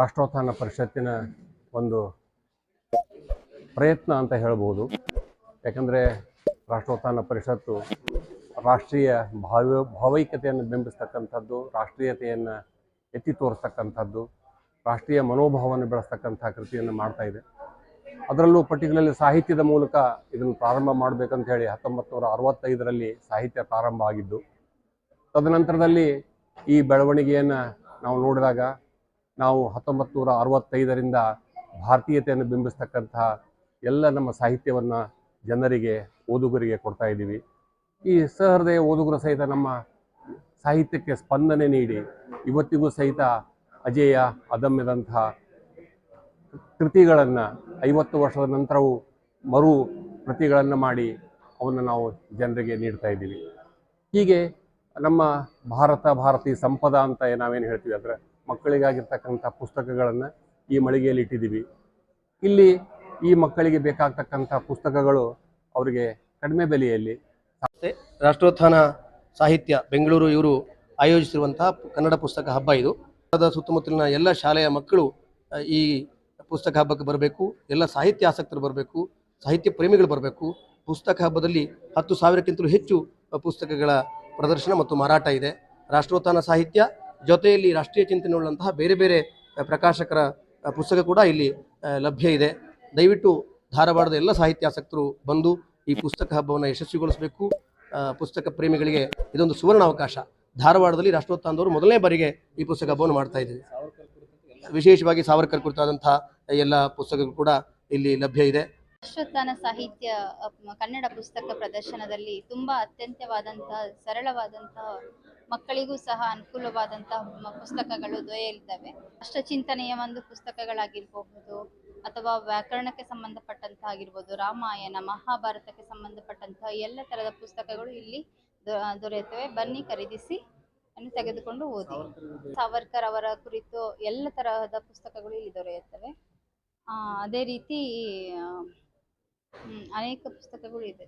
ರಾಷ್ಟ್ರೋತ್ಥಾನ ಪರಿಷತ್ತಿನ ಒಂದು ಪ್ರಯತ್ನ ಅಂತ ಹೇಳ್ಬೋದು. ಯಾಕಂದರೆ ರಾಷ್ಟ್ರೋತ್ಥಾನ ಪರಿಷತ್ತು ರಾಷ್ಟ್ರೀಯ ಭಾವ, ಭಾವೈಕ್ಯತೆಯನ್ನು ಬಿಂಬಿಸ್ತಕ್ಕಂಥದ್ದು ರಾಷ್ಟ್ರೀಯತೆಯನ್ನು ಎತ್ತಿ ತೋರಿಸ್ತಕ್ಕಂಥದ್ದು, ರಾಷ್ಟ್ರೀಯ ಮನೋಭಾವವನ್ನು ಬೆಳೆಸ್ತಕ್ಕಂಥ ಕೃತಿಯನ್ನು ಮಾಡ್ತಾ ಇದೆ. ಅದರಲ್ಲೂ ಪರ್ಟಿಕ್ಯುಲರ್ಲಿ ಸಾಹಿತ್ಯದ ಮೂಲಕ ಇದನ್ನು ಪ್ರಾರಂಭ ಮಾಡಬೇಕಂತ ಹೇಳಿ ಹತ್ತೊಂಬತ್ತು ನೂರ ಅರವತ್ತೈದರಲ್ಲಿ ಸಾಹಿತ್ಯ ಪ್ರಾರಂಭ ಆಗಿದ್ದು, ತದನಂತರದಲ್ಲಿ ಈ ಬೆಳವಣಿಗೆಯನ್ನು ನಾವು ನೋಡಿದಾಗ ನಾವು ಹತ್ತೊಂಬತ್ತು ನೂರ ಅರವತ್ತೈದರಿಂದ ಭಾರತೀಯತೆಯನ್ನು ಬಿಂಬಿಸ್ತಕ್ಕಂತಹ ಎಲ್ಲ ನಮ್ಮ ಸಾಹಿತ್ಯವನ್ನು ಜನರಿಗೆ, ಓದುಗರಿಗೆ ಕೊಡ್ತಾ ಇದ್ದೀವಿ. ಈ ಸಹೃದಯ ಓದುಗರು ಸಹಿತ ನಮ್ಮ ಸಾಹಿತ್ಯಕ್ಕೆ ಸ್ಪಂದನೆ ನೀಡಿ, ಇವತ್ತಿಗೂ ಸಹಿತ ಅಜೇಯ ಅದಮ್ಯದಂತಹ ಕೃತಿಗಳನ್ನು ಐವತ್ತು ವರ್ಷದ ನಂತರವೂ ಮರು ಕೃತಿಗಳನ್ನು ಮಾಡಿ ಅವನ್ನು ನಾವು ಜನರಿಗೆ ನೀಡ್ತಾ ಇದ್ದೀವಿ. ಹೀಗೆ ನಮ್ಮ ಭಾರತ ಭಾರತೀಯ ಸಂಪದ ಅಂತ ನಾವೇನು ಹೇಳ್ತೀವಿ? ಅಂದರೆ ಮಕ್ಕಳಿಗಾಗಿರ್ತಕ್ಕಂಥ ಪುಸ್ತಕಗಳನ್ನು ಈ ಮಳಿಗೆಯಲ್ಲಿ ಇಟ್ಟಿದ್ದೀವಿ. ಇಲ್ಲಿ ಈ ಮಕ್ಕಳಿಗೆ ಬೇಕಾಗ್ತಕ್ಕಂಥ ಪುಸ್ತಕಗಳು ಅವರಿಗೆ ಕಡಿಮೆ ಬೆಲೆಯಲ್ಲಿ ರಾಷ್ಟ್ರೋತ್ಥಾನ ಸಾಹಿತ್ಯ, ಬೆಂಗಳೂರು ಇವರು ಆಯೋಜಿಸಿರುವಂತಹ ಕನ್ನಡ ಪುಸ್ತಕ ಹಬ್ಬ ಇದು. ಸುತ್ತಮುತ್ತಲಿನ ಎಲ್ಲ ಶಾಲೆಯ ಮಕ್ಕಳು ಈ ಪುಸ್ತಕ ಹಬ್ಬಕ್ಕೆ ಬರಬೇಕು, ಎಲ್ಲ ಸಾಹಿತ್ಯ ಆಸಕ್ತರು ಬರಬೇಕು, ಸಾಹಿತ್ಯ ಪ್ರೇಮಿಗಳು ಬರಬೇಕು. ಪುಸ್ತಕ ಹಬ್ಬದಲ್ಲಿ ಹತ್ತು ಸಾವಿರಕ್ಕಿಂತಲೂ ಹೆಚ್ಚು ಪುಸ್ತಕಗಳ ಪ್ರದರ್ಶನ ಮತ್ತು ಮಾರಾಟ ಇದೆ. ರಾಷ್ಟ್ರೋತ್ಥಾನ ಸಾಹಿತ್ಯ ಜೊತೆಯಲ್ಲಿ ರಾಷ್ಟ್ರೀಯ ಚಿಂತನೆ ಉಳ್ಳಂತಹ ಬೇರೆ ಬೇರೆ ಪ್ರಕಾಶಕರ ಪುಸ್ತಕ ಕೂಡ ಇಲ್ಲಿ ಲಭ್ಯ ಇದೆ. ದಯವಿಟ್ಟು ಧಾರವಾಡದ ಎಲ್ಲ ಸಾಹಿತ್ಯಾಸಕ್ತರು ಬಂದು ಈ ಪುಸ್ತಕ ಹಬ್ಬವನ್ನು ಯಶಸ್ವಿಗೊಳಿಸಬೇಕು. ಪುಸ್ತಕ ಪ್ರೇಮಿಗಳಿಗೆ ಇದೊಂದು ಸುವರ್ಣ ಅವಕಾಶ ಧಾರವಾಡದಲ್ಲಿ ರಾಷ್ಟ್ರೋತ್ಥಾನದವರು ಮೊದಲನೇ ಬಾರಿಗೆ ಈ ಪುಸ್ತಕ ಹಬ್ಬವನ್ನು ಮಾಡ್ತಾ ಇದ್ದೀವಿ. ವಿಶೇಷವಾಗಿ ಸಾವರ್ಕರ್ ಕುರಿತಾದಂತಹ ಎಲ್ಲ ಪುಸ್ತಕಗಳು ಕೂಡ ಇಲ್ಲಿ ಲಭ್ಯ ಇದೆ. ರಾಷ್ಟ್ರೋತ್ಥಾನ ಸಾಹಿತ್ಯ ಕನ್ನಡ ಪುಸ್ತಕ ಪ್ರದರ್ಶನದಲ್ಲಿ ತುಂಬಾ ಅತ್ಯಂತವಾದಂತಹ, ಸರಳವಾದಂತಹ ಮಕ್ಕಳಿಗೂ ಸಹ ಅನುಕೂಲವಾದಂತಹ ಪುಸ್ತಕಗಳು ದೊರೆಯಲಿದ್ದಾವೆ. ರಾಷ್ಟ್ರಚಿಂತನೆಯ ಒಂದು ಪುಸ್ತಕಗಳಾಗಿರಬಹುದು ಅಥವಾ ವ್ಯಾಕರಣಕ್ಕೆ ಸಂಬಂಧಪಟ್ಟಂತಹ ಆಗಿರ್ಬೋದು, ರಾಮಾಯಣ, ಮಹಾಭಾರತಕ್ಕೆ ಸಂಬಂಧಪಟ್ಟಂತಹ ಎಲ್ಲ ತರಹದ ಪುಸ್ತಕಗಳು ಇಲ್ಲಿ ದೊರೆಯುತ್ತವೆ. ಬನ್ನಿ ಖರೀದಿಸಿ ತೆಗೆದುಕೊಂಡು ಓದಿ. ಸಾವರ್ಕರ್ ಅವರ ಕುರಿತು ಎಲ್ಲ ತರಹದ ಪುಸ್ತಕಗಳು ಇಲ್ಲಿ ದೊರೆಯುತ್ತವೆ. ಅದೇ ರೀತಿ ಹ್ಮ್, ಅನೇಕ ಪುಸ್ತಕಗಳು ಇದೆ.